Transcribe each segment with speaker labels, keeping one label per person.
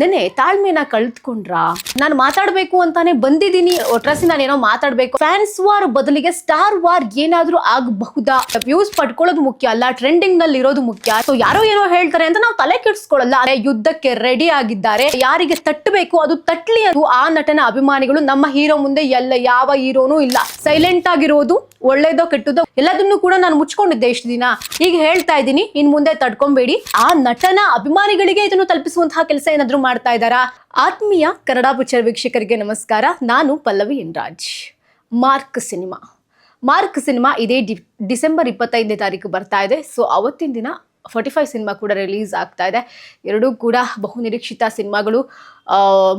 Speaker 1: ನೆನೆ ತಾಳ್ಮೆನ ಕಳ್ತ್ಕೊಂಡ್ರಾ ನಾನು ಮಾತಾಡ್ಬೇಕು ಅಂತಾನೆ ಬಂದಿದ್ದೀನಿ. ಒಟ್ರಾಸಿ ನಾನು ಏನೋ ಮಾತಾಡ್ಬೇಕು. ಫ್ಯಾನ್ಸ್ ವಾರ್ ಬದಲಿಗೆ ಸ್ಟಾರ್ ವಾರ್ ಏನಾದ್ರೂ ಆಗಬಹುದಾ? ವ್ಯೂಸ್ ಪಡ್ಕೊಳ್ಳೋದು ಮುಖ್ಯ ಅಲ್ಲ ಟ್ರೆಂಡಿಂಗ್ನಲ್ಲಿ ಇರೋದು ಮುಖ್ಯ. ಸೊ ಯಾರೋ ಏನೋ ಹೇಳ್ತಾರೆ ಅಂತ ನಾವು ತಲೆ ಕೆಡಿಸ್ಕೊಳ್ಳಲ್ಲ. ಯುದ್ಧಕ್ಕೆ ರೆಡಿ ಆಗಿದ್ದಾರೆ. ಯಾರಿಗೆ ತಟ್ಟಬೇಕು ಅದು ತಟ್ಲಿ ಅದು ಆ ನಟನ ಅಭಿಮಾನಿಗಳು ನಮ್ಮ ಹೀರೋ ಮುಂದೆ ಎಲ್ಲ ಯಾವ ಹೀರೋನೂ ಇಲ್ಲ. ಸೈಲೆಂಟ್ ಆಗಿರೋದು, ಒಳ್ಳೇದೋ ಕೆಟ್ಟದೋ ಎಲ್ಲದನ್ನು ಕೂಡ ನಾನು ಮುಚ್ಕೊಂಡಿದ್ದೆ ಇಷ್ಟು ದಿನ. ಈಗ ಹೇಳ್ತಾ ಇದ್ದೀನಿ, ಇನ್ ಮುಂದೆ ತಡ್ಕೊಂಬೇಡಿ. ಆ ನಟನ ಅಭಿಮಾನಿಗಳಿಗೆ ಇದನ್ನು ತಲುಪಿಸುವಂತಹ ಕೆಲಸ ಏನಾದ್ರೂ ಮಾಡ್ತಾ ಇದ್ದಾರಾ? ಆತ್ಮೀಯ ಕನ್ನಡ ಪಿಕ್ಚರ್ ವೀಕ್ಷಕರಿಗೆ ನಮಸ್ಕಾರ. ನಾನು Pallavi ಎನ್ರಾಜ್. Mark cinema. Mark cinema ಇದೇ ಡಿಸೆಂಬರ್ ಇಪ್ಪತ್ತೈದನೇ ತಾರೀಕು ಬರ್ತಾ ಇದೆ. ಸೊ, ಅವತ್ತಿನ ದಿನ ಫಾರ್ಟಿ ಫೈವ್ ಸಿನಿಮಾ ಕೂಡ ರಿಲೀಸ್ ಆಗ್ತಾ ಇದೆ. ಎರಡೂ ಕೂಡ ಬಹು ನಿರೀಕ್ಷಿತ ಸಿನಿಮಾಗಳು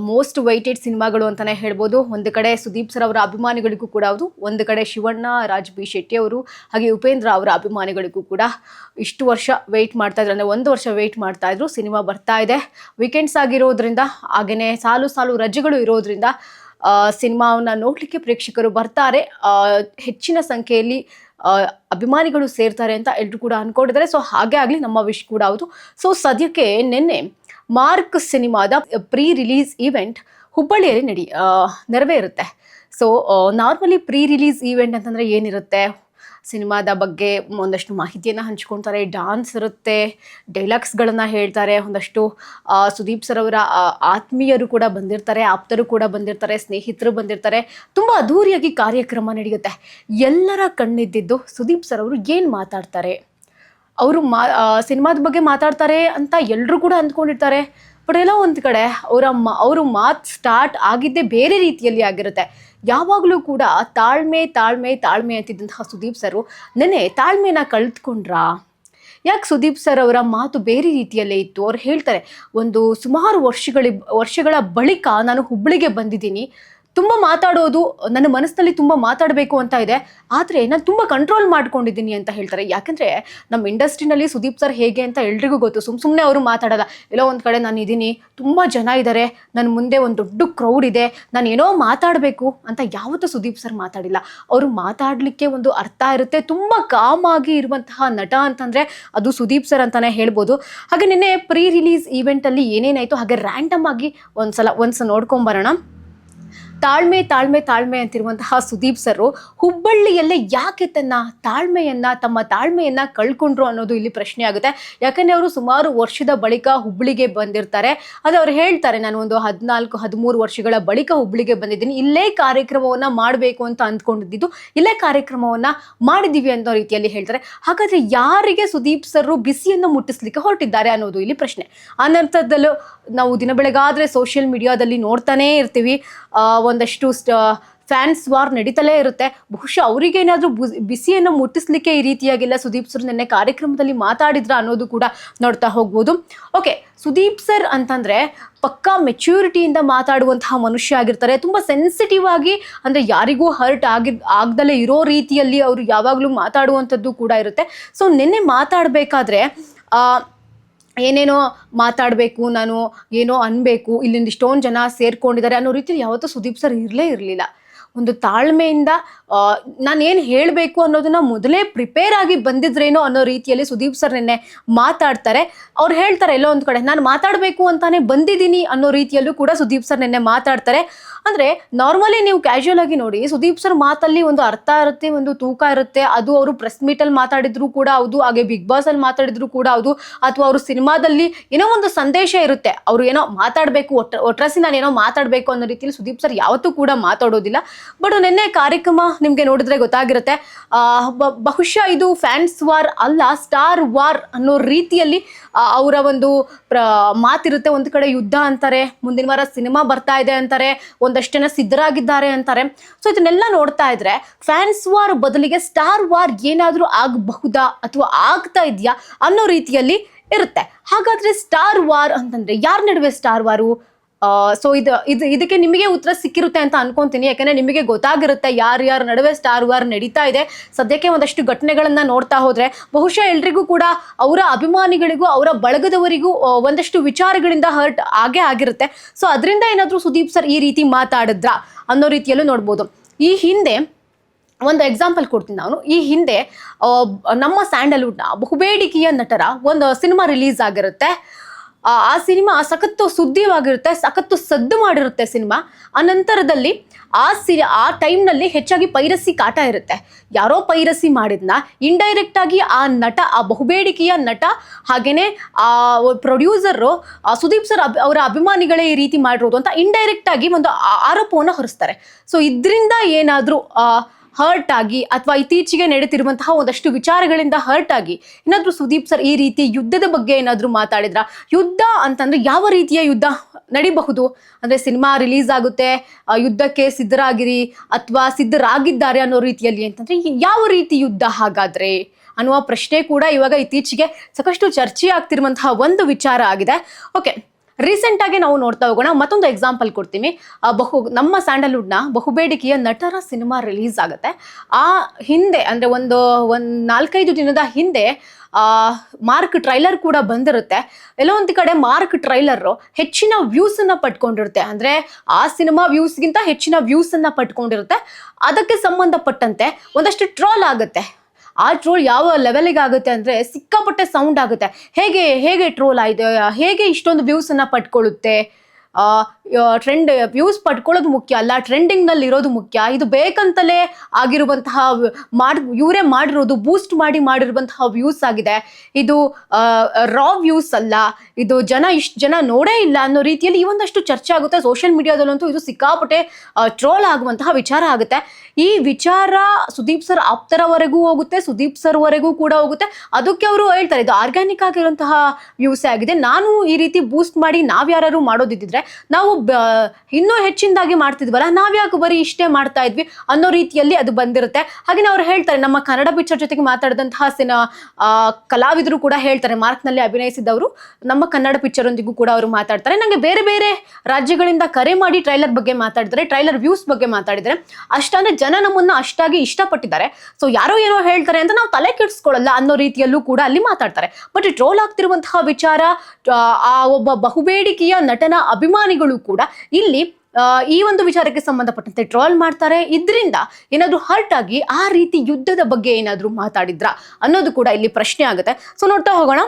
Speaker 1: ಮೋಸ್ಟ್ ವೈಟೆಡ್ ಸಿನಿಮಾಗಳು ಅಂತಲೇ ಹೇಳ್ಬೋದು. ಒಂದು ಕಡೆ ಸುದೀಪ್ ಸರ್ ಅವರ ಅಭಿಮಾನಿಗಳಿಗೂ ಕೂಡ ಹೌದು, ಒಂದು ಕಡೆ ಶಿವಣ್ಣ ರಾಜ್ ಬಿ ಶೆಟ್ಟಿ ಅವರು, ಹಾಗೆ ಉಪೇಂದ್ರ ಅವರ ಅಭಿಮಾನಿಗಳಿಗೂ ಕೂಡ ಇಷ್ಟು ವರ್ಷ ವೆಯ್ಟ್ ಮಾಡ್ತಾ ಇದ್ರು. ಅಂದರೆ ಒಂದು ವರ್ಷ ವೆಯ್ಟ್ ಮಾಡ್ತಾ ಇದ್ರು, ಸಿನಿಮಾ ಬರ್ತಾ ಇದೆ. ವೀಕೆಂಡ್ಸ್ ಆಗಿರೋದ್ರಿಂದ ಹಾಗೆಯೇ ಸಾಲು ಸಾಲು ರಜೆಗಳು ಇರೋದ್ರಿಂದ ಸಿನಿಮಾವನ್ನು ನೋಡಲಿಕ್ಕೆ ಪ್ರೇಕ್ಷಕರು ಬರ್ತಾರೆ. ಹೆಚ್ಚಿನ ಸಂಖ್ಯೆಯಲ್ಲಿ ಅಭಿಮಾನಿಗಳು ಸೇರ್ತಾರೆ ಅಂತ ಎಲ್ಲರೂ ಕೂಡ ಅನ್ಕೊಂಡಿದ್ದಾರೆ. ಸೊ ಹಾಗೆ ಆಗಲಿ ನಮ್ಮ ವಿಶ್ ಕೂಡ ಹೌದು. ಸೊ ಸದ್ಯಕ್ಕೆ ನಿನ್ನೆ ಮಾರ್ಕ್ ಸಿನಿಮಾದ ಪ್ರೀ ರಿಲೀಸ್ ಈವೆಂಟ್ ಹುಬ್ಬಳ್ಳಿಯಲ್ಲಿ ನಡಿ ನೆರವೇ ನೆರವೇರುತ್ತೆ. So normally pre release event ಅಂತಂದರೆ ಏನಿರುತ್ತೆ? ಸಿನಿಮಾದ ಬಗ್ಗೆ ಒಂದಷ್ಟು ಮಾಹಿತಿಯನ್ನು ಹಂಚ್ಕೊಳ್ತಾರೆ ಡಾನ್ಸ್ ಇರುತ್ತೆ, ಡೈಲಾಗ್ಸ್ಗಳನ್ನು ಹೇಳ್ತಾರೆ, ಒಂದಷ್ಟು ಸುದೀಪ್ ಸರ್ ಅವರ ಆತ್ಮೀಯರು ಕೂಡ ಬಂದಿರ್ತಾರೆ, ಆಪ್ತರು ಕೂಡ ಬಂದಿರ್ತಾರೆ, ಸ್ನೇಹಿತರು ಬಂದಿರ್ತಾರೆ. ತುಂಬ ಅದ್ಧೂರಿಯಾಗಿ ಕಾರ್ಯಕ್ರಮ ನಡೆಯುತ್ತೆ. ಎಲ್ಲರ ಕಣ್ಣಿದ್ದಿದ್ದು ಸುದೀಪ್ ಸರ್ ಅವರು ಏನು ಮಾತಾಡ್ತಾರೆ? ಅವರು ಮಾ ಸಿನಿಮಾದ ಬಗ್ಗೆ ಮಾತಾಡ್ತಾರೆ ಅಂತ ಎಲ್ಲರೂ ಕೂಡ ಅಂದ್ಕೊಂಡಿರ್ತಾರೆ. ಬಟ್ ಎಲ್ಲ ಒಂದು ಕಡೆ ಅವರ ಅವರು ಮಾತು ಸ್ಟಾರ್ಟ್ ಆಗಿದ್ದೇ ಬೇರೆ ರೀತಿಯಲ್ಲಿ ಆಗಿರುತ್ತೆ. ಯಾವಾಗಲೂ ಕೂಡ ತಾಳ್ಮೆ ತಾಳ್ಮೆ ತಾಳ್ಮೆ ಅಂತಿದ್ದಂತಹ ಸುದೀಪ್ ಸರು ನೆನೆ ತಾಳ್ಮೆನ ಕಳೆದುಕೊಂಡ್ರಾ? ಯಾಕೆ ಸುದೀಪ್ ಸರ್ ಅವರ ಮಾತು ಬೇರೆ ರೀತಿಯಲ್ಲೇ ಇತ್ತು? ಅವ್ರು ಹೇಳ್ತಾರೆ, ಒಂದು ಸುಮಾರು ವರ್ಷಗಳಿ ವರ್ಷಗಳ ಬಳಿಕ ನಾನು ಹುಬ್ಬಳ್ಳಿಗೆ ಬಂದಿದ್ದೀನಿ. ತುಂಬ ಮಾತಾಡೋದು, ನನ್ನ ಮನಸ್ಸಿನಲ್ಲಿ ತುಂಬ ಮಾತಾಡಬೇಕು ಅಂತ ಇದೆ. ಆದರೆ ನಾನು ತುಂಬ ಕಂಟ್ರೋಲ್ ಮಾಡ್ಕೊಂಡಿದ್ದೀನಿ ಅಂತ ಹೇಳ್ತಾರೆ. ಯಾಕಂದರೆ ನಮ್ಮ ಇಂಡಸ್ಟ್ರಿನಲ್ಲಿ ಸುದೀಪ್ ಸರ್ ಹೇಗೆ ಅಂತ ಎಲ್ರಿಗೂ ಗೊತ್ತು. ಸುಮ್ಮ ಸುಮ್ಮನೆ ಅವರು ಮಾತಾಡಲ್ಲ. ಎಲ್ಲೋ ಒಂದು ಕಡೆ ನಾನು ಇದ್ದೀನಿ ತುಂಬ ಜನ ಇದ್ದಾರೆ ನನ್ನ ಮುಂದೆ ಒಂದು ದೊಡ್ಡ ಕ್ರೌಡ್ ಇದೆ. ನಾನು ಏನೋ ಮಾತಾಡಬೇಕು ಅಂತ ಯಾವತ್ತೂ ಸುದೀಪ್ ಸರ್ ಮಾತಾಡಿಲ್ಲ. ಅವರು ಮಾತಾಡಲಿಕ್ಕೆ ಒಂದು ಅರ್ಥ ಇರುತ್ತೆ. ತುಂಬ ಕಾಮಾಗಿ ಇರುವಂತಹ ನಟ ಅಂತಂದರೆ ಅದು ಸುದೀಪ್ ಸರ್ ಅಂತಲೇ ಹೇಳ್ಬೋದು. ಹಾಗೆ ನಿನ್ನೆ ಪ್ರೀ ರಿಲೀಸ್ ಈವೆಂಟಲ್ಲಿ ಏನೇನಾಯಿತು? ಹಾಗೆ ರ್ಯಾಂಡಮ್ ಆಗಿ ಒಂದು ಸಲ ಒಂದು ಸಲ ನೋಡ್ಕೊಂಬರೋಣ. ತಾಳ್ಮೆ ತಾಳ್ಮೆ ತಾಳ್ಮೆ ಅಂತಿರುವಂತಹ ಸುದೀಪ್ ಸರ್ ಹುಬ್ಬಳ್ಳಿಯಲ್ಲೇ ಯಾಕೆ ತನ್ನ ತಾಳ್ಮೆಯನ್ನ, ತಮ್ಮ ತಾಳ್ಮೆಯನ್ನ ಕಳ್ಕೊಂಡ್ರು ಅನ್ನೋದು ಇಲ್ಲಿ ಪ್ರಶ್ನೆ ಆಗುತ್ತೆ. ಯಾಕಂದ್ರೆ ಅವರು ಸುಮಾರು ವರ್ಷದ ಬಳಿಕ ಹುಬ್ಬಳ್ಳಿಗೆ ಬಂದಿರ್ತಾರೆ. ಅದು ಅವ್ರು ಹೇಳ್ತಾರೆ, ನಾನು ಒಂದು ಹದಿನಾಲ್ಕು, ಹದಿಮೂರು ವರ್ಷಗಳ ಬಳಿಕ ಹುಬ್ಬಳ್ಳಿಗೆ ಬಂದಿದ್ದೀನಿ. ಇಲ್ಲೇ ಕಾರ್ಯಕ್ರಮವನ್ನ ಮಾಡಬೇಕು ಅಂತ ಅಂದ್ಕೊಂಡಿದ್ದು, ಇಲ್ಲೇ ಕಾರ್ಯಕ್ರಮವನ್ನ ಮಾಡಿದೀವಿ ಅನ್ನೋ ರೀತಿಯಲ್ಲಿ ಹೇಳ್ತಾರೆ. ಹಾಗಾದ್ರೆ ಯಾರಿಗೆ ಸುದೀಪ್ ಸರ್ ಬಿಸಿಯನ್ನು ಮುಟ್ಟಿಸ್ಲಿಕ್ಕೆ ಹೊರಟಿದ್ದಾರೆ ಅನ್ನೋದು ಇಲ್ಲಿ ಪ್ರಶ್ನೆ. ಆ ನಂತರದಲ್ಲೂ ನಾವು ದಿನ ಬೆಳಗಾದ್ರೆ ಸೋಷಿಯಲ್ ಮೀಡಿಯಾದಲ್ಲಿ ನೋಡ್ತಾನೆ ಇರ್ತೀವಿ. ಒಂದಷ್ಟು ಫ್ಯಾನ್ಸ್ ವಾರ್ ನಡೀತಲೇ ಇರುತ್ತೆ. ಬಹುಶಃ ಅವರಿಗೆ ಅವರಿಗೇನಾದರೂ ಬಿಸಿಯನ್ನು ಮುಟ್ಟಿಸ್ಲಿಕ್ಕೆ ಈ ರೀತಿಯಾಗಿಲ್ಲ. ಸುದೀಪ್ ಸರ್ ನಿನ್ನೆ ಕಾರ್ಯಕ್ರಮದಲ್ಲಿ ಮಾತಾಡಿದ್ರ ಅನ್ನೋದು ಕೂಡ ನೋಡ್ತಾ ಹೋಗ್ಬೋದು. ಓಕೆ ಸುದೀಪ್ ಸರ್ ಅಂತಂದರೆ ಪಕ್ಕಾ ಮೆಚ್ಯೂರಿಟಿಯಿಂದ ಮಾತಾಡುವಂತಹ ಮನುಷ್ಯ ಆಗಿರ್ತಾರೆ. ತುಂಬ ಸೆನ್ಸಿಟಿವ್ ಆಗಿ ಅಂದರೆ ಯಾರಿಗೂ ಹರ್ಟ್ ಆಗಿ, ಆಗ್ದಲೇ ಇರೋ ರೀತಿಯಲ್ಲಿ ಅವರು ಯಾವಾಗಲೂ ಮಾತಾಡುವಂಥದ್ದು ಕೂಡ ಇರುತ್ತೆ. ಸೊ ನಿನ್ನೆ ಮಾತಾಡಬೇಕಾದ್ರೆ ಏನೇನೋ ಮಾತಾಡಬೇಕು, ನಾನು ಏನೋ ಅನ್ಬೇಕು, ಇಲ್ಲಿಂದ ಇಷ್ಟೊಂದು ಜನ ಸೇರ್ಕೊಂಡಿದ್ದಾರೆ ಅನ್ನೋ ರೀತಿ ಯಾವತ್ತೂ ಸುದೀಪ್ ಸರ್ ಇರಲೇ ಇರಲಿಲ್ಲ. ಒಂದು ತಾಳ್ಮೆಯಿಂದ ನಾನು ಏನು ಹೇಳಬೇಕು ಅನ್ನೋದನ್ನ ಮೊದಲೇ ಪ್ರಿಪೇರ್ ಆಗಿ ಬಂದಿದ್ರೇನೋ ಅನ್ನೋ ರೀತಿಯಲ್ಲಿ ಸುದೀಪ್ ಸರ್ ನಿನ್ನೆ ಮಾತಾಡ್ತಾರೆ. ಅವ್ರು ಹೇಳ್ತಾರೆ, ಎಲ್ಲೋ ಒಂದು ಕಡೆ, ನಾನು ಮಾತಾಡಬೇಕು ಅಂತಾನೆ ಬಂದಿದ್ದೀನಿ ಅನ್ನೋ ರೀತಿಯಲ್ಲೂ ಕೂಡ ಸುದೀಪ್ ಸರ್ ನಿನ್ನೆ ಮಾತಾಡ್ತಾರೆ. ಅಂದರೆ ನಾರ್ಮಲಿ ನೀವು ಕ್ಯಾಶುಯಲ್ ಆಗಿ ನೋಡಿ, ಸುದೀಪ್ ಸರ್ ಮಾತಲ್ಲಿ ಒಂದು ಅರ್ಥ ಇರುತ್ತೆ, ಒಂದು ತೂಕ ಇರುತ್ತೆ, ಅದು ಅವರು ಪ್ರೆಸ್ ಮೀಟಲ್ಲಿ ಮಾತಾಡಿದ್ರು ಕೂಡ ಹೌದು, ಹಾಗೆ ಬಿಗ್ ಬಾಸಲ್ಲಿ ಮಾತಾಡಿದ್ರು ಕೂಡ ಹೌದು, ಅಥವಾ ಅವರು ಸಿನಿಮಾದಲ್ಲಿ ಏನೋ ಒಂದು ಸಂದೇಶ ಇರುತ್ತೆ, ಅವರು ಏನೋ ಮಾತಾಡಬೇಕು ಒಟ್ಟ ಒಟ್ರಾಸಿ ನಾನು ಏನೋ ಮಾತಾಡಬೇಕು ಅನ್ನೋ ರೀತಿಯಲ್ಲಿ ಸುದೀಪ್ ಸರ್ ಯಾವತ್ತೂ ಕೂಡ ಮಾತಾಡೋದಿಲ್ಲ. ಬಟ್ ನಿನ್ನೆ ಕಾರ್ಯಕ್ರಮ ನಿಮಗೆ ನೋಡಿದ್ರೆ ಗೊತ್ತಾಗಿರುತ್ತೆ. ಬಹುಶಃ ಇದು ಫ್ಯಾನ್ಸ್ ವಾರ್ ಅಲ್ಲ ಸ್ಟಾರ್ ವಾರ್ ಅನ್ನೋ ರೀತಿಯಲ್ಲಿ ಅವರ ಒಂದು ಪ್ರ, ಮಾತಿರುತ್ತೆ. ಒಂದು ಕಡೆ ಯುದ್ಧ ಅಂತಾರೆ, ಮುಂದಿನ ವಾರ ಸಿನಿಮಾ ಬರ್ತಾ ಇದೆ ಅಂತಾರೆ, ಒಂದಷ್ಟು ಜನ ಸಿದ್ಧರಾಗಿದ್ದಾರೆ ಅಂತಾರೆ. ಸೊ ಇದನ್ನೆಲ್ಲ ನೋಡ್ತಾ ಇದ್ರೆ ಫ್ಯಾನ್ಸ್ ವಾರ್ ಬದಲಿಗೆ ಸ್ಟಾರ್ ವಾರ್ ಏನಾದರೂ ಆಗಬಹುದಾ ಅಥವಾ ಆಗ್ತಾ ಇದೆಯಾ ಅನ್ನೋ ರೀತಿಯಲ್ಲಿ ಇರುತ್ತೆ. ಹಾಗಾದ್ರೆ ಸ್ಟಾರ್ ವಾರ್ ಅಂತಂದ್ರೆ ಯಾರ ನಡುವೆ ಸ್ಟಾರ್ ವಾರು ಸೊ ಇದು ಇದು, ಇದಕ್ಕೆ ನಿಮಗೆ ಉತ್ತರ ಸಿಕ್ಕಿರುತ್ತೆ ಅಂತ ಅನ್ಕೊಂತೀನಿ. ಯಾಕಂದ್ರೆ ನಿಮಗೆ ಗೊತ್ತಾಗಿರುತ್ತೆ ಯಾರು ಯಾರು ನಡುವೆ ಸ್ಟಾರ್ ವಾರ್ ನಡೀತಾ ಇದೆ. ಸದ್ಯಕ್ಕೆ ಒಂದಷ್ಟು ಘಟನೆಗಳನ್ನ ನೋಡ್ತಾ ಹೋದ್ರೆ ಬಹುಶಃ ಎಲ್ರಿಗೂ ಕೂಡ ಅವರ ಅಭಿಮಾನಿಗಳಿಗೂ, ಅವರ ಬಳಗದವರಿಗೂ ಒಂದಷ್ಟು ವಿಚಾರಗಳಿಂದ ಹರ್ಟ್ ಆಗೇ ಆಗಿರುತ್ತೆ. ಸೊ ಅದರಿಂದ ಏನಾದರೂ ಸುದೀಪ್ ಸರ್ ಈ ರೀತಿ ಮಾತಾಡಿದ್ರ ಅನ್ನೋ ರೀತಿಯಲ್ಲೂ ನೋಡ್ಬೋದು. ಈ ಹಿಂದೆ ಒಂದು ಎಕ್ಸಾಂಪಲ್ ಕೊಡ್ತೀನಿ ನಾನು. ಈ ಹಿಂದೆ ನಮ್ಮ ಸ್ಯಾಂಡಲ್ವುಡ್ನ ಬಹುಬೇಡಿಕೆಯ ನಟರ ಒಂದು ಸಿನಿಮಾ ರಿಲೀಸ್ ಆಗಿರುತ್ತೆ. ಆ ಸಿನಿಮಾ ಸಖತ್ತು ಸುದ್ದಿವಾಗಿರುತ್ತೆ ಸಖತ್ತು ಸದ್ದು ಮಾಡಿರುತ್ತೆ ಸಿನಿಮಾ. ಆ ನಂತರದಲ್ಲಿ ಆ ಸಿ ಆ ಟೈಮ್ನಲ್ಲಿ ಹೆಚ್ಚಾಗಿ ಪೈರಸಿ ಕಾಟ ಇರುತ್ತೆ. ಯಾರೋ ಪೈರಸಿ ಮಾಡಿದ್ನ ಇಂಡೈರೆಕ್ಟ್ ಆಗಿ ಆ ನಟ, ಆ ಬಹುಬೇಡಿಕೆಯ ನಟ, ಹಾಗೇನೆ ಆ ಪ್ರೊಡ್ಯೂಸರು ಸುದೀಪ್ ಸರ್ ಅಭಿ ಅವರ ಅಭಿಮಾನಿಗಳೇ ಈ ರೀತಿ ಮಾಡಿರೋದು ಅಂತ ಇಂಡೈರೆಕ್ಟ್ ಆಗಿ ಒಂದು ಆರೋಪವನ್ನು ಹೊರಿಸ್ತಾರೆ. ಸೊ ಇದರಿಂದ ಏನಾದರೂ ಹರ್ಟ್ ಆಗಿ ಅಥವಾ ಇತ್ತೀಚೆಗೆ ನಡೀತಿರುವಂತಹ ಒಂದಷ್ಟು ವಿಚಾರಗಳಿಂದ ಹರ್ಟ್ ಆಗಿ ಏನಾದರೂ ಸುದೀಪ್ ಸರ್ ಈ ರೀತಿ ಯುದ್ಧದ ಬಗ್ಗೆ ಏನಾದರೂ ಮಾತಾಡಿದ್ರ? ಯುದ್ಧ ಅಂತಂದ್ರೆ ಯಾವ ರೀತಿಯ ಯುದ್ಧ ನಡಿಬಹುದು? ಅಂದ್ರೆ ಸಿನಿಮಾ ರಿಲೀಸ್ ಆಗುತ್ತೆ ಯುದ್ಧಕ್ಕೆ ಸಿದ್ಧರಾಗಿರಿ ಅಥವಾ ಸಿದ್ಧರಾಗಿದ್ದಾರೆ ಅನ್ನೋ ರೀತಿಯಲ್ಲಿ ಅಂತಂದ್ರೆ ಯಾವ ರೀತಿ ಯುದ್ಧ ಹಾಗಾದ್ರೆ? ಅನ್ನುವ ಪ್ರಶ್ನೆ ಕೂಡ ಇವಾಗ ಇತ್ತೀಚೆಗೆ ಸಾಕಷ್ಟು ಚರ್ಚೆ ಆಗ್ತಿರುವಂತಹ ಒಂದು ವಿಚಾರ ಆಗಿದೆ. ಓಕೆ ರೀಸೆಂಟ್ ಆಗಿ ನಾವು ನೋಡ್ತಾ ಹೋಗೋಣ. ಮತ್ತೊಂದು ಎಕ್ಸಾಂಪಲ್ ಕೊಡ್ತೀನಿ. ಬಹು, ನಮ್ಮ ಸ್ಯಾಂಡಲ್ವುಡ್ನ ಬಹುಬೇಡಿಕೆಯ ನಟರ ಸಿನಿಮಾ ರಿಲೀಸ್ ಆಗುತ್ತೆ. ಆ, ಹಿಂದೆ, ಅಂದ್ರೆ ಒಂದು ಒಂದು ನಾಲ್ಕೈದು ದಿನದ ಹಿಂದೆ, ಆ, ಮಾರ್ಕ್ ಟ್ರೈಲರ್ ಕೂಡ ಬಂದಿರುತ್ತೆ. ಎಲ್ಲೋ ಒಂದು ಕಡೆ ಮಾರ್ಕ್ ಟ್ರೈಲರ್ ಹೆಚ್ಚಿನ ವ್ಯೂಸ್ ಅನ್ನ ಪಟ್ಕೊಂಡಿರುತ್ತೆ ಅಂದ್ರೆ ಆ ಸಿನಿಮಾ ವ್ಯೂಸ್ಗಿಂತ ಹೆಚ್ಚಿನ ವ್ಯೂಸ್ ಅನ್ನ ಪಟ್ಕೊಂಡಿರುತ್ತೆ ಅದಕ್ಕೆ ಸಂಬಂಧಪಟ್ಟಂತೆ ಒಂದಷ್ಟು ಟ್ರೋಲ್ ಆಗುತ್ತೆ. ಆ ಟ್ರೋಲ್ ಯಾವ ಲೆವೆಲಿಗೆ ಆಗುತ್ತೆ ಅಂದ್ರೆ ಸಿಕ್ಕಾಪಟ್ಟೆ ಸೌಂಡ್ ಆಗುತ್ತೆ. ಹೇಗೆ ಹೇಗೆ ಟ್ರೋಲ್ ಆಯಿತು, ಹೇಗೆ ಇಷ್ಟೊಂದು ವ್ಯೂಸ್ ಅನ್ನ ಪಟ್ಕೊಳ್ಳುತ್ತೆ ಟ್ರೆಂಡ್ ವ್ಯೂಸ್ ಪಡ್ಕೊಳ್ಳೋದು ಮುಖ್ಯ ಅಲ್ಲ ಟ್ರೆಂಡಿಂಗ್ನಲ್ಲಿ ಇರೋದು ಮುಖ್ಯ. ಇದು ಬೇಕಂತಲೇ ಆಗಿರುವಂತಹ, ಮಾಡ್, ಇವರೇ ಮಾಡಿರೋದು ಬೂಸ್ಟ್ ಮಾಡಿ ಮಾಡಿರುವಂತಹ ವ್ಯೂಸ್ ಆಗಿದೆ. ಇದು ರಾ ವ್ಯೂಸ್ ಅಲ್ಲ. ಇದು ಜನ ಇಷ್ಟು, ಜನ ನೋಡೇ ಇಲ್ಲ ಅನ್ನೋ ರೀತಿಯಲ್ಲಿ ಈ ಒಂದಷ್ಟು ಚರ್ಚೆ ಆಗುತ್ತೆ. ಸೋಷಿಯಲ್ ಮೀಡಿಯಾದಲ್ಲಂತೂ ಇದು ಸಿಕ್ಕಾಪಟ್ಟೆ ಟ್ರೋಲ್ ಆಗುವಂತಹ ವಿಚಾರ ಆಗುತ್ತೆ. ಈ ವಿಚಾರ ಸುದೀಪ್ ಸರ್ ಆಪ್ತರವರೆಗೂ ಹೋಗುತ್ತೆ, ಸುದೀಪ್ ಸರ್ವರೆಗೂ ಕೂಡ ಹೋಗುತ್ತೆ. ಅದಕ್ಕೆ ಅವರು ಹೇಳ್ತಾರೆ, ಇದು ಆರ್ಗ್ಯಾನಿಕ್ ಆಗಿರುವಂತಹ ವ್ಯೂಸೇ ಆಗಿದೆ. ನಾನು ಈ ರೀತಿ ಬೂಸ್ಟ್ ಮಾಡಿ ನಾವ್ಯಾರು ಮಾಡೋದಿದ್ದಿದ್ರೆ ನಾವು ಇನ್ನೂ ಹೆಚ್ಚಿನದಾಗಿ ಮಾಡ್ತಿದ್ವಲ್ಲ ನಾವ್ಯಾಕೆ ಬರೀ ಇಷ್ಟೇ ಮಾಡ್ತಾ ಇದ್ವಿ ಅನ್ನೋ ರೀತಿಯಲ್ಲಿ ಅದು ಬಂದಿರುತ್ತೆ. ಹಾಗೆ ಅವ್ರು ಹೇಳ್ತಾರೆ ನಮ್ಮ ಕನ್ನಡ ಪಿಕ್ಚರ್ ಜೊತೆಗೆ ಮಾತಾಡಿದಂತಹ ಸಿನ ಕಲಾವಿದರು ಕೂಡ ಹೇಳ್ತಾರೆ ಮಾರ್ಕ್ನಲ್ಲಿ ಅಭಿನಯಿಸಿದವರು ನಮ್ಮ ಕನ್ನಡ ಪಿಕ್ಚರ್ ಒಂದಿಗೂ ಕೂಡ ಅವರು ಮಾತಾಡ್ತಾರೆ. ನನಗೆ ಬೇರೆ ಬೇರೆ ರಾಜ್ಯಗಳಿಂದ ಕರೆ ಮಾಡಿ ಟ್ರೈಲರ್ ಬಗ್ಗೆ ಮಾತಾಡ್ತಾರೆ ಟ್ರೈಲರ್ ವ್ಯೂಸ್ ಬಗ್ಗೆ ಮಾತಾಡಿದ್ರೆ ಅಷ್ಟಂದ್ರೆ ಜನ ನಮ್ಮನ್ನ ಅಷ್ಟಾಗಿ ಇಷ್ಟಪಟ್ಟಿದ್ದಾರೆ. ಸೊ ಯಾರೋ ಏನೋ ಹೇಳ್ತಾರೆ ಅಂತ ನಾವು ತಲೆ ಕೆಡಿಸ್ಕೊಳ್ಳಲ್ಲ ಅನ್ನೋ ರೀತಿಯಲ್ಲೂ ಕೂಡ ಅಲ್ಲಿ ಮಾತಾಡ್ತಾರೆ. ಬಟ್ ಟ್ರೋಲ್ ಆಗ್ತಿರುವಂತಹ ವಿಚಾರ ಆ, ಒಬ್ಬ ಬಹುಬೇಡಿಕೆಯ ನಟನ ಅಭಿಮಾನಿಗಳು ಕೂಡ ಇಲ್ಲಿ ಈ ಒಂದು ವಿಚಾರಕ್ಕೆ ಸಂಬಂಧಪಟ್ಟಂತೆ ಟ್ರೋಲ್ ಮಾಡ್ತಾರೆ. ಇದರಿಂದ ಏನಾದರೂ ಹರ್ಟ್ ಆಗಿ ಆ ರೀತಿ ಯುದ್ಧದ ಬಗ್ಗೆ ಏನಾದರೂ ಮಾತಾಡಿದ್ರಾ ಅನ್ನೋದು ಕೂಡ ಇಲ್ಲಿ ಪ್ರಶ್ನೆ ಆಗುತ್ತೆ. ಸೊ ನೋಡ್ತಾ ಹೋಗೋಣ.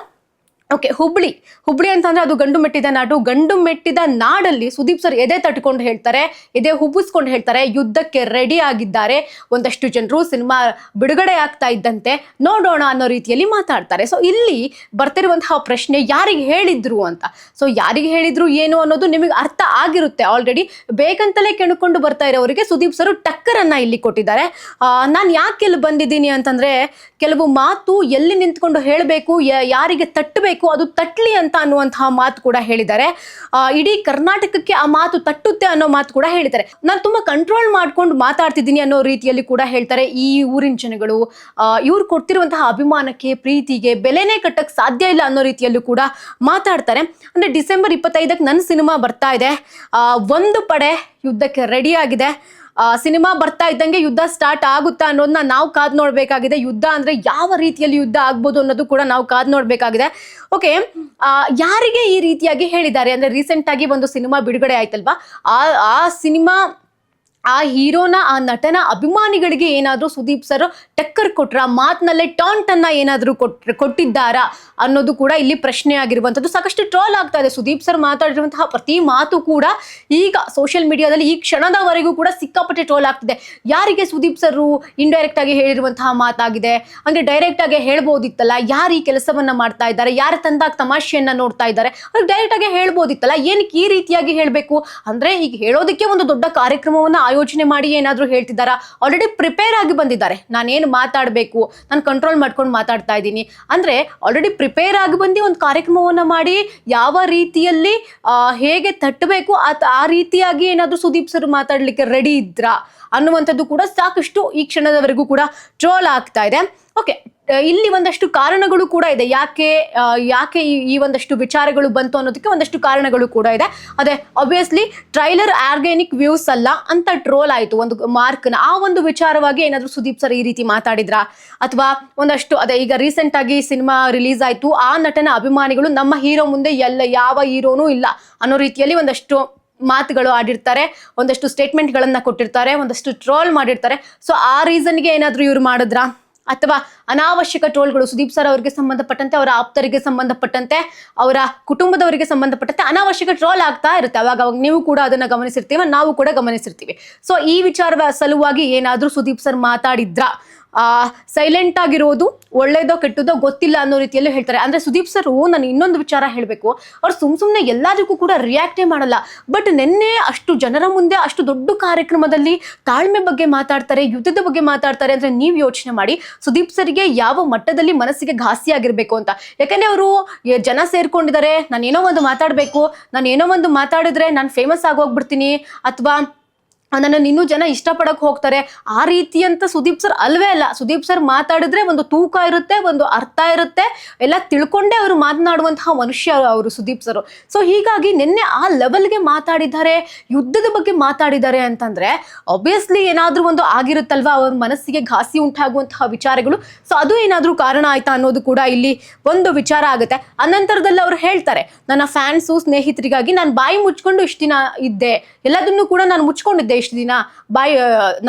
Speaker 1: ಓಕೆ ಹುಬ್ಳಿ. ಹುಬ್ಳಿ ಅಂತಂದ್ರೆ ಅದು ಗಂಡು ಮೆಟ್ಟಿದ ನಾಡು. ಗಂಡು ಮೆಟ್ಟಿದ ನಾಡಲ್ಲಿ ಸುದೀಪ್ ಸರ್ ಎದೆ ತಟ್ಕೊಂಡು ಹೇಳ್ತಾರೆ, ಎದೆ ಹುಬ್ಬಿಸ್ಕೊಂಡು ಹೇಳ್ತಾರೆ, ಯುದ್ಧಕ್ಕೆ ರೆಡಿ ಆಗಿದ್ದಾರೆ. ಒಂದಷ್ಟು ಜನರು ಸಿನಿಮಾ ಬಿಡುಗಡೆ ಆಗ್ತಾ ಇದ್ದಂತೆ. ನೋಡೋಣ ಅನ್ನೋ ರೀತಿಯಲ್ಲಿ ಮಾತಾಡ್ತಾರೆ. ಸೊ ಇಲ್ಲಿ ಬರ್ತಿರುವಂತಹ ಪ್ರಶ್ನೆ ಯಾರಿಗೆ ಹೇಳಿದ್ರು ಅಂತ? ಸೊ ಯಾರಿಗೆ ಹೇಳಿದ್ರು ಏನು ಅನ್ನೋದು ನಿಮಗೆ ಅರ್ಥ ಆಗಿರುತ್ತೆ ಆಲ್ರೆಡಿ ಬೇಕಂತಲೇ ಕೆಣಕೊಂಡು ಬರ್ತಾ ಇರೋರಿಗೆ ಸುದೀಪ್ ಸರ್ ಟಕ್ಕರನ್ನ ಇಲ್ಲಿ ಕೊಟ್ಟಿದ್ದಾರೆ. ನಾನು ಯಾಕೆ ಇಲ್ಲಿ ಬಂದಿದ್ದೀನಿ ಅಂತಂದ್ರೆ, ಕೆಲವು ಮಾತು ಎಲ್ಲಿ ನಿಂತ್ಕೊಂಡು ಹೇಳಬೇಕು ಯಾರಿಗೆ ತಟ್ಟಬೇಕು ಅದು ತಟ್ಲಿ ಅಂತ ಅನ್ನುವಂತಹ ಮಾತು ಕೂಡ ಹೇಳಿದ್ದಾರೆ. ಇಡೀ ಕರ್ನಾಟಕಕ್ಕೆ ಆ ಮಾತು ತಟ್ಟುತ್ತೆ ಅನ್ನೋ ಮಾತು ಕೂಡ ಹೇಳಿದ್ದಾರೆ. ನಾನು ತುಂಬಾ ಕಂಟ್ರೋಲ್ ಮಾಡ್ಕೊಂಡು ಮಾತಾಡ್ತಿದ್ದೀನಿ ಅನ್ನೋ ರೀತಿಯಲ್ಲಿ ಕೂಡ ಹೇಳ್ತಾರೆ ಈ ಊರಿನ ಜನಗಳು. ಇವ್ರು ಕೊಡ್ತಿರುವಂತಹ ಅಭಿಮಾನಕ್ಕೆ, ಪ್ರೀತಿಗೆ ಬೆಲೆನೇ ಕಟ್ಟಕ್ಕೆ ಸಾಧ್ಯ ಇಲ್ಲ ಅನ್ನೋ ರೀತಿಯಲ್ಲೂ ಕೂಡ ಮಾತಾಡ್ತಾರೆ. ಅಂದ್ರೆ ಡಿಸೆಂಬರ್ ಇಪ್ಪತ್ತೈದಕ್ಕೆ ನನ್ನ ಸಿನಿಮಾ ಬರ್ತಾ ಇದೆ. ಒಂದು ಪಡೆ ಯುದ್ಧಕ್ಕೆ ರೆಡಿ ಆಗಿದೆ. ಸಿನಿಮಾ ಬರ್ತಾ ಇದ್ದಂಗೆ ಯುದ್ಧ ಸ್ಟಾರ್ಟ್ ಆಗುತ್ತಾ ಅನ್ನೋದನ್ನ ನಾವು ಕಾದ್ ನೋಡ್ಬೇಕಾಗಿದೆ. ಯುದ್ಧ ಅಂದ್ರೆ ಯಾವ ರೀತಿಯಲ್ಲಿ ಯುದ್ಧ ಆಗ್ಬೋದು ಅನ್ನೋದು ಕೂಡ ನಾವು ಕಾದ್ ನೋಡ್ಬೇಕಾಗಿದೆ. ಓಕೆ ಯಾರಿಗೆ ಈ ರೀತಿಯಾಗಿ ಹೇಳಿದ್ದಾರೆ? ಅಂದ್ರೆ ರೀಸೆಂಟ್ ಆಗಿ ಒಂದು ಸಿನಿಮಾ ಬಿಡುಗಡೆ ಆಯ್ತಲ್ವಾ? ಆ ಆ ಸಿನಿಮಾ ಆ ಹೀರೋನ, ಆ ನಟನ ಅಭಿಮಾನಿಗಳಿಗೆ ಏನಾದರೂ ಸುದೀಪ್ ಸರ್ ಟಕ್ಕರ್ ಕೊಟ್ರ, ಮಾತಿನಲ್ಲೇ ಟಾಂಟ್ ಏನಾದರೂ ಕೊಟ್ರ, ಕೊಟ್ಟಿದ್ದಾರಾ ಅನ್ನೋದು ಕೂಡ ಇಲ್ಲಿ ಪ್ರಶ್ನೆ ಆಗಿರುವಂಥದ್ದು. ಸಾಕಷ್ಟು ಟ್ರೋಲ್ ಆಗ್ತಾ ಇದೆ. ಸುದೀಪ್ ಸರ್ ಮಾತಾಡಿರುವಂತಹ ಪ್ರತಿ ಮಾತು ಕೂಡ ಈಗ ಸೋಷಿಯಲ್ ಮೀಡಿಯಾದಲ್ಲಿ ಈ ಕ್ಷಣದವರೆಗೂ ಕೂಡ ಸಿಕ್ಕಾಪಟ್ಟೆ ಟ್ರೋಲ್ ಆಗ್ತಿದೆ. ಯಾರಿಗೆ ಸುದೀಪ್ ಸರ್ ಇಂಡೈರೆಕ್ಟ್ ಆಗಿ ಹೇಳಿರುವಂತಹ ಮಾತಾಗಿದೆ? ಅಂದ್ರೆ ಡೈರೆಕ್ಟ್ ಆಗಿ ಹೇಳ್ಬೋದಿತ್ತಲ್ಲ? ಯಾರು ಈ ಕೆಲಸವನ್ನ ಮಾಡ್ತಾ ಇದ್ದಾರೆ? ಯಾರ ತಂದಾಗ ತಮಾಷೆಯನ್ನ ನೋಡ್ತಾ ಇದ್ದಾರೆ? ಅವ್ರಿಗೆ ಡೈರೆಕ್ಟ್ ಆಗಿ ಹೇಳ್ಬೋದಿತ್ತಲ್ಲ? ಏನಕ್ಕೆ ಈ ರೀತಿಯಾಗಿ ಹೇಳಬೇಕು? ಅಂದ್ರೆ ಈಗ ಹೇಳೋದಕ್ಕೆ ಒಂದು ದೊಡ್ಡ ಕಾರ್ಯಕ್ರಮವನ್ನು ಕಾರ್ಯಕ್ರಮವನ್ನ ಆಯೋಜನೆ ಮಾಡಿ ಏನಾದರೂ ಹೇಳ್ತಿದ್ದಾರಾ? ಆಲ್ರೆಡಿ ಪ್ರಿಪೇರ್ ಆಗಿ ಬಂದಿದ್ದಾರೆ. ನಾನೇನು ಮಾತಾಡಬೇಕು? ನಾನು ಕಂಟ್ರೋಲ್ ಮಾಡ್ಕೊಂಡು ಮಾತಾಡ್ತಾ ಇದ್ದೀನಿ. ಅಂದ್ರೆ ಆಲ್ರೆಡಿ ಪ್ರಿಪೇರ್ ಆಗಿ ಬಂದು ಒಂದು ಕಾರ್ಯಕ್ರಮವನ್ನು ಮಾಡಿ ಯಾವ ರೀತಿಯಲ್ಲಿ ಹೇಗೆ ತಟ್ಟಬೇಕು ಆತ ಆ ರೀತಿಯಾಗಿ ಏನಾದರೂ ಸುದೀಪ್ ಸರ್ ಮಾತಾಡಲಿಕ್ಕೆ ರೆಡಿ ಇದ್ರಾ ಅನ್ನುವಂಥದ್ದು ಕೂಡ ಸಾಕಷ್ಟು ಈ ಕ್ಷಣದವರೆಗೂ ಕೂಡ ಟ್ರೋಲ್ ಆಗ್ತಾ ಇದೆ. ಓಕೆ ಇಲ್ಲಿ ಒಂದಷ್ಟು ಕಾರಣಗಳು ಕೂಡ ಇದೆ. ಯಾಕೆ ಯಾಕೆ ಈ ಈ ಒಂದಷ್ಟು ವಿಚಾರಗಳು ಬಂತು ಅನ್ನೋದಕ್ಕೆ ಒಂದಷ್ಟು ಕಾರಣಗಳು ಕೂಡ ಇದೆ. ಅದೇ ಅಬ್ವಿಯಸ್ಲಿ ಟ್ರೈಲರ್ ಆರ್ಗ್ಯಾನಿಕ್ ವ್ಯೂಸ್ ಅಲ್ಲ ಅಂತ ಟ್ರೋಲ್ ಆಯಿತು ಒಂದು ಮಾರ್ಕ್ನ. ಆ ಒಂದು ವಿಚಾರವಾಗಿ ಏನಾದರೂ ಸುದೀಪ್ ಸರ್ ಈ ರೀತಿ ಮಾತಾಡಿದ್ರಾ? ಅಥವಾ ಒಂದಷ್ಟು, ಅದೇ, ಈಗ ರೀಸೆಂಟ್ ಆಗಿ ಸಿನಿಮಾ ರಿಲೀಸ್ ಆಯಿತು. ಆ ನಟನ ಅಭಿಮಾನಿಗಳು ನಮ್ಮ ಹೀರೋ ಮುಂದೆ ಎಲ್ಲ ಯಾವ ಹೀರೋನೂ ಇಲ್ಲ ಅನ್ನೋ ರೀತಿಯಲ್ಲಿ ಒಂದಷ್ಟು ಮಾತುಗಳು ಆಡಿರ್ತಾರೆ. ಒಂದಷ್ಟು ಸ್ಟೇಟ್ಮೆಂಟ್ಗಳನ್ನು ಕೊಟ್ಟಿರ್ತಾರೆ. ಒಂದಷ್ಟು ಟ್ರೋಲ್ ಮಾಡಿರ್ತಾರೆ. ಸೊ ಆ ರೀಸನ್ಗೆ ಏನಾದರೂ ಇವ್ರು ಮಾಡಿದ್ರಾ? ಅಥವಾ ಅನಾವಶ್ಯಕ ಟ್ರೋಲ್ಗಳು ಸುದೀಪ್ ಸರ್ ಅವರಿಗೆ ಸಂಬಂಧಪಟ್ಟಂತೆ, ಅವರ ಆಪ್ತರಿಗೆ ಸಂಬಂಧಪಟ್ಟಂತೆ, ಅವರ ಕುಟುಂಬದವರಿಗೆ ಸಂಬಂಧಪಟ್ಟಂತೆ ಅನಾವಶ್ಯಕ ಟ್ರೋಲ್ ಆಗ್ತಾ ಇರುತ್ತೆ. ಅವಾಗ ಅವಾಗ ನೀವು ಕೂಡ ಅದನ್ನ ಗಮನಿಸಿರ್ತೀವಿ, ನಾವು ಕೂಡ ಗಮನಿಸಿರ್ತೀವಿ. ಸೊ ಈ ವಿಚಾರದ ಸಲುವಾಗಿ ಏನಾದರೂ ಸುದೀಪ್ ಸರ್ ಮಾತಾಡಿದ್ರ? ಸೈಲೆಂಟ್ ಆಗಿರೋದು ಒಳ್ಳೇದೋ ಕೆಟ್ಟದೋ ಗೊತ್ತಿಲ್ಲ ಅನ್ನೋ ರೀತಿಯಲ್ಲೂ ಹೇಳ್ತಾರೆ. ಅಂದ್ರೆ ಸುದೀಪ್ ಸರ್ ನಾನು ಇನ್ನೊಂದು ವಿಚಾರ ಹೇಳಬೇಕು. ಅವ್ರು ಸುಮ್ ಸುಮ್ಮನೆ ಎಲ್ಲದಕ್ಕೂ ಕೂಡ ರಿಯಾಕ್ಟೇ ಮಾಡಲ್ಲ. ಬಟ್ ನಿನ್ನೆ ಅಷ್ಟು ಜನರ ಮುಂದೆ ಅಷ್ಟು ದೊಡ್ಡ ಕಾರ್ಯಕ್ರಮದಲ್ಲಿ ತಾಳ್ಮೆ ಬಗ್ಗೆ ಮಾತಾಡ್ತಾರೆ, ಯುದ್ಧದ ಬಗ್ಗೆ ಮಾತಾಡ್ತಾರೆ ಅಂದ್ರೆ ನೀವು ಯೋಚನೆ ಮಾಡಿ, ಸುದೀಪ್ ಸರ್ಗೆ ಯಾವ ಮಟ್ಟದಲ್ಲಿ ಮನಸ್ಸಿಗೆ ಘಾಸಿ ಆಗಿರ್ಬೇಕು ಅಂತ. ಯಾಕಂದ್ರೆ ಅವರು ಜನ ಸೇರ್ಕೊಂಡಿದ್ದಾರೆ, ನಾನು ಏನೋ ಒಂದು ಮಾತಾಡಬೇಕು, ನಾನು ಏನೋ ಒಂದು ಮಾತಾಡಿದ್ರೆ ನಾನು ಫೇಮಸ್ ಆಗೋಗ್ಬಿಡ್ತೀನಿ, ಅಥವಾ ನನ್ನನ್ನು ಇನ್ನೂ ಜನ ಇಷ್ಟಪಡಕ್ಕೆ ಹೋಗ್ತಾರೆ. ಆ ರೀತಿ ಅಂತ ಸುದೀಪ್ ಸರ್ ಅಲ್ವೇ ಅಲ್ಲ. ಸುದೀಪ್ ಸರ್ ಮಾತಾಡಿದ್ರೆ ಒಂದು ತೂಕ ಇರುತ್ತೆ, ಒಂದು ಅರ್ಥ ಇರುತ್ತೆ. ಎಲ್ಲ ತಿಳ್ಕೊಂಡೇ ಅವರು ಮಾತನಾಡುವಂತಹ ಮನುಷ್ಯ ಅವರು ಸುದೀಪ್ ಸರ್. ಸೊ ಹೀಗಾಗಿ ನಿನ್ನೆ ಆ ಲೆವೆಲ್ಗೆ ಮಾತಾಡಿದ್ದಾರೆ, ಯುದ್ಧದ ಬಗ್ಗೆ ಮಾತಾಡಿದ್ದಾರೆ ಅಂತಂದ್ರೆ ಆಬ್ವಿಯಸ್ಲಿ ಏನಾದ್ರೂ ಒಂದು ಆಗಿರುತ್ತಲ್ವಾ? ಅವ್ರ ಮನಸ್ಸಿಗೆ ಘಾಸಿ ಉಂಟಾಗುವಂತಹ ವಿಚಾರಗಳು. ಸೊ ಅದು ಏನಾದ್ರೂ ಕಾರಣ ಆಯ್ತಾ ಅನ್ನೋದು ಕೂಡ ಇಲ್ಲಿ ಒಂದು ವಿಚಾರ ಆಗುತ್ತೆ. ಅನಂತರದಲ್ಲಿ ಅವರು ಹೇಳ್ತಾರೆ, ನನ್ನ ಫ್ಯಾನ್ಸು ಸ್ನೇಹಿತರಿಗಾಗಿ ನಾನು ಬಾಯಿ ಮುಚ್ಕೊಂಡು ಇಷ್ಟು ದಿನ ಇದ್ದೆ. ಎಲ್ಲದನ್ನು ಕೂಡ ನಾನು ಮುಚ್ಕೊಂಡಿದ್ದೆ. ಇಷ್ಟು ದಿನ ಬಾಯ್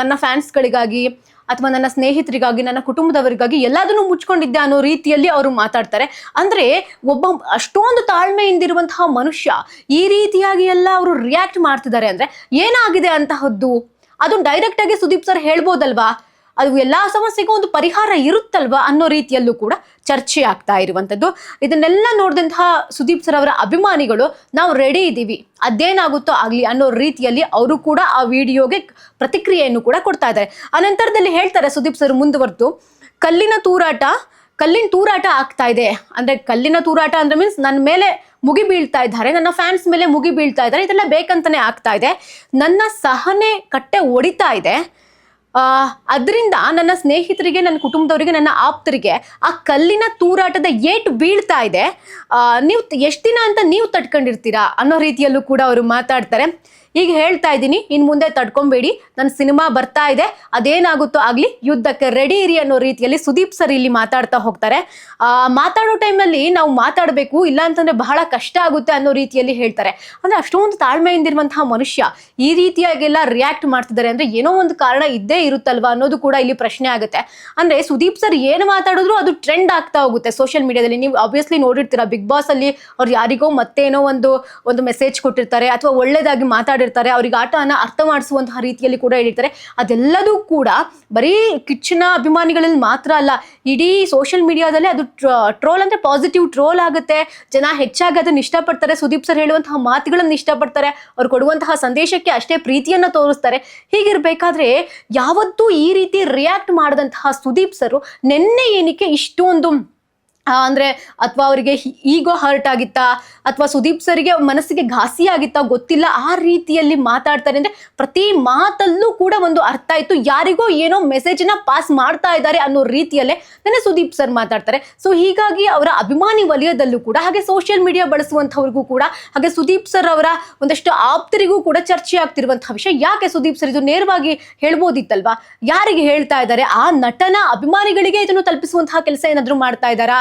Speaker 1: ನನ್ನ ಫ್ಯಾನ್ಸ್ಗಳಿಗಾಗಿ ಅಥವಾ ನನ್ನ ಸ್ನೇಹಿತರಿಗಾಗಿ, ನನ್ನ ಕುಟುಂಬದವರಿಗಾಗಿ ಎಲ್ಲದನ್ನು ಮುಚ್ಕೊಂಡಿದ್ದೆ ಅನ್ನೋ ರೀತಿಯಲ್ಲಿ ಅವರು ಮಾತಾಡ್ತಾರೆ. ಅಂದ್ರೆ ಒಬ್ಬ ಅಷ್ಟೊಂದು ತಾಳ್ಮೆಯಿಂದಿರುವಂತಹ ಮನುಷ್ಯ ಈ ರೀತಿಯಾಗಿ ಎಲ್ಲ ಅವರು ರಿಯಾಕ್ಟ್ ಮಾಡ್ತಿದ್ದಾರೆ ಅಂದರೆ ಏನಾಗಿದೆ ಅಂತಹದ್ದು? ಅದು ಡೈರೆಕ್ಟಾಗಿ ಸುದೀಪ್ ಸರ್ ಹೇಳ್ಬೋದಲ್ವಾ? ಅದು ಎಲ್ಲ ಸಮಸ್ಯೆಗೂ ಒಂದು ಪರಿಹಾರ ಇರುತ್ತಲ್ವಾ ಅನ್ನೋ ರೀತಿಯಲ್ಲೂ ಕೂಡ ಚರ್ಚೆ ಆಗ್ತಾ ಇರುವಂಥದ್ದು. ಇದನ್ನೆಲ್ಲ ನೋಡಿದಂತಹ ಸುದೀಪ್ ಸರ್ ಅವರ ಅಭಿಮಾನಿಗಳು, ನಾವು ರೆಡಿ ಇದ್ದೀವಿ. ಅದೇನಾಗುತ್ತೋ ಆಗಲಿ ಅನ್ನೋ ರೀತಿಯಲ್ಲಿ ಅವರು ಕೂಡ ಆ ವಿಡಿಯೋಗೆ ಪ್ರತಿಕ್ರಿಯೆಯನ್ನು ಕೂಡ ಕೊಡ್ತಾ ಇದ್ದಾರೆ. ಅನಂತರದಲ್ಲಿ ಹೇಳ್ತಾರೆ ಸುದೀಪ್ ಸರ್ ಮುಂದುವರೆದು, ಕಲ್ಲಿನ ತೂರಾಟ ಕಲ್ಲಿನ ತೂರಾಟ ಆಗ್ತಾ ಇದೆ. ಅಂದರೆ ಕಲ್ಲಿನ ತೂರಾಟ ಅಂದರೆ ಮೀನ್ಸ್ ನನ್ನ ಮೇಲೆ ಮುಗಿ ಬೀಳ್ತಾ ಇದ್ದಾರೆ, ನನ್ನ ಫ್ಯಾನ್ಸ್ ಮೇಲೆ ಮುಗಿ ಬೀಳ್ತಾ ಇದ್ದಾರೆ, ಇದೆಲ್ಲ ಬೇಕಂತಾನೆ ಆಗ್ತಾ ಇದೆ. ನನ್ನ ಸಹನೆ ಕಟ್ಟೆ ಒಡಿತಾ ಇದೆ. ಅದರಿಂದ ನನ್ನ ಸ್ನೇಹಿತರಿಗೆ, ನನ್ನ ಕುಟುಂಬದವರಿಗೆ, ನನ್ನ ಆಪ್ತರಿಗೆ ಆ ಕಲ್ಲಿನ ತೂರಾಟದ ಏಟು ಬೀಳ್ತಾ ಇದೆ. ನೀವು ಎಷ್ಟು ದಿನ ಅಂತ ನೀವು ತಡ್ಕೊಂಡಿರ್ತೀರಾ ಅನ್ನೋ ರೀತಿಯಲ್ಲೂ ಕೂಡ ಅವರು ಮಾತಾಡ್ತಾರೆ. ಈಗ ಹೇಳ್ತಾ ಇದ್ದೀನಿ ಇನ್ನು ಮುಂದೆ ತಡ್ಕೊಂಬೇಡಿ. ನನ್ನ ಸಿನಿಮಾ ಬರ್ತಾ ಇದೆ, ಅದೇನಾಗುತ್ತೋ ಆಗಲಿ ಯುದ್ಧಕ್ಕೆ ರೆಡಿ ಇರಿ ಅನ್ನೋ ರೀತಿಯಲ್ಲಿ ಸುದೀಪ್ ಸರ್ ಇಲ್ಲಿ ಮಾತಾಡ್ತಾ ಹೋಗ್ತಾರೆ. ಮಾತಾಡೋ ಟೈಮಲ್ಲಿ ನಾವು ಮಾತಾಡಬೇಕು, ಇಲ್ಲ ಅಂತಂದ್ರೆ ಬಹಳ ಕಷ್ಟ ಆಗುತ್ತೆ ಅನ್ನೋ ರೀತಿಯಲ್ಲಿ ಹೇಳ್ತಾರೆ. ಅಂದ್ರೆ ಅಷ್ಟೊಂದು ತಾಳ್ಮೆಯಿಂದಿರುವಂತಹ ಮನುಷ್ಯ ಈ ರೀತಿಯಾಗೆಲ್ಲ ರಿಯಾಕ್ಟ್ ಮಾಡ್ತಿದ್ದಾರೆ ಅಂದ್ರೆ ಏನೋ ಒಂದು ಕಾರಣ ಇದ್ದೇ ಇರುತ್ತಲ್ವಾ ಅನ್ನೋದು ಕೂಡ ಇಲ್ಲಿ ಪ್ರಶ್ನೆ ಆಗುತ್ತೆ. ಅಂದ್ರೆ ಸುದೀಪ್ ಸರ್ ಏನು ಮಾತಾಡಿದ್ರು ಅದು ಟ್ರೆಂಡ್ ಆಗ್ತಾ ಹೋಗುತ್ತೆ ಸೋಷಿಯಲ್ ಮೀಡಿಯಾದಲ್ಲಿ ನೀವು ಆಬ್ವಿಯಸ್ಲಿ ನೋಡಿರ್ತೀರಾ ಬಿಗ್ ಬಾಸ್ ಅಲ್ಲಿ ಅವ್ರು ಯಾರಿಗೋ ಮತ್ತೇನೋ ಒಂದು ಒಂದು ಮೆಸೇಜ್ ಕೊಟ್ಟಿರ್ತಾರೆ, ಅಥವಾ ಒಳ್ಳೇದಾಗಿ ಮಾತಾಡಿರ್ತಾರೆ, ಅವ್ರಿಗೆ ಆಟನ ಅರ್ಥ ಮಾಡಿಸುವಂತಹ ರೀತಿಯಲ್ಲಿ ಕೂಡ ಹೇಳಿರ್ತಾರೆ. ಅದೆಲ್ಲದೂ ಕೂಡ ಬರೀ ಕಿಚ್ಚಿನ ಅಭಿಮಾನಿಗಳಲ್ಲಿ ಮಾತ್ರ ಅಲ್ಲ, ಇಡೀ ಸೋಷಿಯಲ್ ಮೀಡಿಯಾದಲ್ಲಿ ಅದು ಟ್ರೋಲ್ ಅಂದ್ರೆ ಪಾಸಿಟಿವ್ ಟ್ರೋಲ್ ಆಗುತ್ತೆ. ಜನ ಹೆಚ್ಚಾಗಿ ಅದನ್ನ ಇಷ್ಟಪಡ್ತಾರೆ. ಸುದೀಪ್ ಸರ್ ಹೇಳುವಂತಹ ಮಾತುಗಳನ್ನ ಇಷ್ಟಪಡ್ತಾರೆ. ಅವ್ರು ಕೊಡುವಂತಹ ಸಂದೇಶಕ್ಕೆ ಅಷ್ಟೇ ಪ್ರೀತಿಯನ್ನ ತೋರಿಸ್ತಾರೆ. ಹೀಗಿರ್ಬೇಕಾದ್ರೆ ಯಾವತ್ತೂ ಈ ರೀತಿ ರಿಯಾಕ್ಟ್ ಮಾಡಿದಂತಹ ಸುದೀಪ್ ಸರ್ ನಿನ್ನೆ ಏನಕ್ಕೆ ಇಷ್ಟೊಂದು ಅಂದ್ರೆ ಅಥವಾ ಅವರಿಗೆ ಈಗೋ ಹರ್ಟ್ ಆಗಿತ್ತಾ, ಅಥವಾ ಸುದೀಪ್ ಸರ್ಗೆ ಮನಸ್ಸಿಗೆ ಘಾಸಿ ಆಗಿತ್ತಾ, ಗೊತ್ತಿಲ್ಲ ಆ ರೀತಿಯಲ್ಲಿ ಮಾತಾಡ್ತಾರೆ ಅಂದ್ರೆ ಪ್ರತಿ ಮಾತಲ್ಲೂ ಕೂಡ ಒಂದು ಅರ್ಥ ಇತ್ತು. ಯಾರಿಗೋ ಏನೋ ಮೆಸೇಜ್ನ ಪಾಸ್ ಮಾಡ್ತಾ ಇದ್ದಾರೆ ಅನ್ನೋ ರೀತಿಯಲ್ಲೇ ನನ್ನ ಸುದೀಪ್ ಸರ್ ಮಾತಾಡ್ತಾರೆ. ಸೊ ಹೀಗಾಗಿ ಅವರ ಅಭಿಮಾನಿ ವಲಯದಲ್ಲೂ ಕೂಡ, ಹಾಗೆ ಸೋಷಿಯಲ್ ಮೀಡಿಯಾ ಬಳಸುವಂಥವ್ರಿಗೂ ಕೂಡ, ಹಾಗೆ ಸುದೀಪ್ ಸರ್ ಅವರ ಒಂದಷ್ಟು ಆಪ್ತರಿಗೂ ಕೂಡ ಚರ್ಚೆ ಆಗ್ತಿರುವಂತಹ ವಿಷಯ. ಯಾಕೆ ಸುದೀಪ್ ಸರ್ ಇದು ನೇರವಾಗಿ ಹೇಳ್ಬೋದಿತ್ತಲ್ವಾ? ಯಾರಿಗೆ ಹೇಳ್ತಾ ಇದ್ದಾರೆ? ಆ ನಟನ ಅಭಿಮಾನಿಗಳಿಗೆ ಇದನ್ನು ತಲುಪಿಸುವಂತಹ ಕೆಲಸ ಏನಾದರೂ ಮಾಡ್ತಾ ಇದ್ದಾರಾ?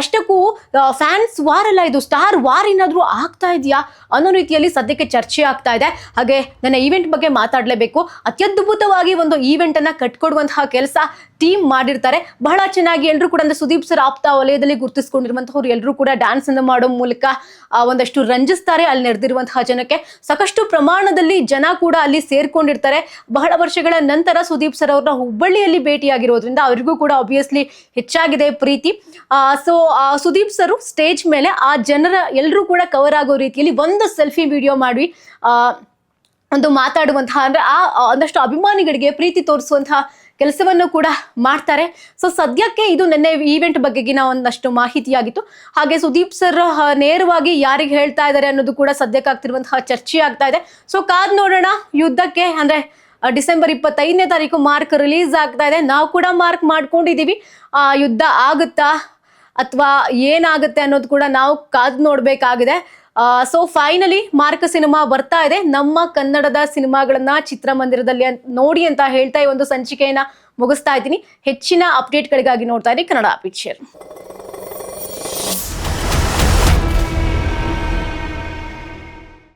Speaker 1: ಅಷ್ಟಕ್ಕೂ ಫ್ಯಾನ್ಸ್ ವಾರ್ ಅಲ್ಲ ಇದು ಸ್ಟಾರ್ ವಾರ್ ಏನಾದರೂ ಆಗ್ತಾ ಇದೆಯಾ ಅನ್ನೋ ರೀತಿಯಲ್ಲಿ ಸದ್ಯಕ್ಕೆ ಚರ್ಚೆ ಆಗ್ತಾ ಇದೆ. ಹಾಗೆ ನನ್ನ ಈವೆಂಟ್ ಬಗ್ಗೆ ಮಾತಾಡಲೇಬೇಕು. ಅತ್ಯದ್ಭುತವಾಗಿ ಒಂದು ಈವೆಂಟ್ ಅನ್ನ ಕಟ್ಕೊಡುವಂತಹ ಕೆಲಸ ಟೀಮ್ ಮಾಡಿರ್ತಾರೆ. ಬಹಳ ಚೆನ್ನಾಗಿ ಎಲ್ಲರೂ ಕೂಡ, ಅಂದ್ರೆ ಸುದೀಪ್ ಸರ್ ಆಪ್ತ ವಲಯದಲ್ಲಿ ಗುರುತಿಸ್ಕೊಂಡಿರುವಂಥವ್ರು ಎಲ್ಲರೂ ಕೂಡ ಡ್ಯಾನ್ಸ್ ಅನ್ನು ಮಾಡೋ ಮೂಲಕ ಒಂದಷ್ಟು ರಂಜಿಸ್ತಾರೆ ಅಲ್ಲಿ ನಡೆದಿರುವಂತಹ ಜನಕ್ಕೆ. ಸಾಕಷ್ಟು ಪ್ರಮಾಣದಲ್ಲಿ ಜನ ಕೂಡ ಅಲ್ಲಿ ಸೇರ್ಕೊಂಡಿರ್ತಾರೆ. ಬಹಳ ವರ್ಷಗಳ ನಂತರ ಸುದೀಪ್ ಸರ್ ಅವ್ರನ್ನ ಹುಬ್ಬಳ್ಳಿಯಲ್ಲಿ ಭೇಟಿಯಾಗಿರೋದ್ರಿಂದ ಅವರಿಗೂ ಕೂಡ ಆಬ್ವಿಯಸ್ಲಿ ಹೆಚ್ಚಾಗಿದೆ ಪ್ರೀತಿ. ಸೊ ಸುದೀಪ್ ಸರ್ ಸ್ಟೇಜ್ ಮೇಲೆ ಆ ಜನರ ಎಲ್ಲರೂ ಕೂಡ ಕವರ್ ಆಗೋ ರೀತಿಯಲ್ಲಿ ಒಂದು ಸೆಲ್ಫಿ ವಿಡಿಯೋ ಮಾಡಿ ಆ, ಒಂದು ಮಾತಾಡುವಂತಹ ಅಂದ್ರೆ ಆ ಆ ಒಂದಷ್ಟು ಅಭಿಮಾನಿಗಳಿಗೆ ಪ್ರೀತಿ ತೋರಿಸುವಂತಹ ಕೆಲಸವನ್ನು ಕೂಡ ಮಾಡ್ತಾರೆ. ಸೊ ಸದ್ಯಕ್ಕೆ ಇದು ನಿನ್ನೆ ಈವೆಂಟ್ ಬಗ್ಗೆಗಿನ ಒಂದಷ್ಟು ಮಾಹಿತಿಯಾಗಿತ್ತು. ಹಾಗೆ ಸುದೀಪ್ ಸರ್ ನೇರವಾಗಿ ಯಾರಿಗೆ ಹೇಳ್ತಾ ಇದ್ದಾರೆ ಅನ್ನೋದು ಕೂಡ ಸದ್ಯಕ್ಕೆ ಆಗ್ತಿರುವಂತಹ ಚರ್ಚೆ ಆಗ್ತಾ ಇದೆ. ಸೊ ಕಾದ್ ನೋಡೋಣ. ಯುದ್ಧಕ್ಕೆ ಅಂದ್ರೆ ಡಿಸೆಂಬರ್ ಇಪ್ಪತ್ತೈದನೇ ತಾರೀಕು ಮಾರ್ಕ್ ರಿಲೀಸ್ ಆಗ್ತಾ ಇದೆ. ನಾವು ಕೂಡ ಮಾರ್ಕ್ ಮಾಡ್ಕೊಂಡಿದ್ದೀವಿ. ಆ ಯುದ್ಧ ಆಗುತ್ತಾ? ಅಥವಾ ಏನಾಗುತ್ತೆ ಅನ್ನೋದು ಕೂಡ ನಾವು ಕಾದ್ ನೋಡಬೇಕಾಗಿದೆ. ಸೊ ಫೈನಲಿ ಮಾರ್ಕ್ ಸಿನಿಮಾ ಬರ್ತಾ ಇದೆ. ನಮ್ಮ ಕನ್ನಡದ ಸಿನಿಮಾಗಳನ್ನ ಚಿತ್ರಮಂದಿರದಲ್ಲಿ ನೋಡಿ ಅಂತ ಹೇಳ್ತಾ ಈ ಒಂದು ಸಂಚಿಕೆಯನ್ನ ಮುಗಿಸ್ತಾ ಇದ್ದೀನಿ. ಹೆಚ್ಚಿನ ಅಪ್ಡೇಟ್ಗಳಿಗಾಗಿ ನೋಡ್ತಾ ಇದ್ದೀನಿ ಕನ್ನಡ ಪಿಕ್ಚರ್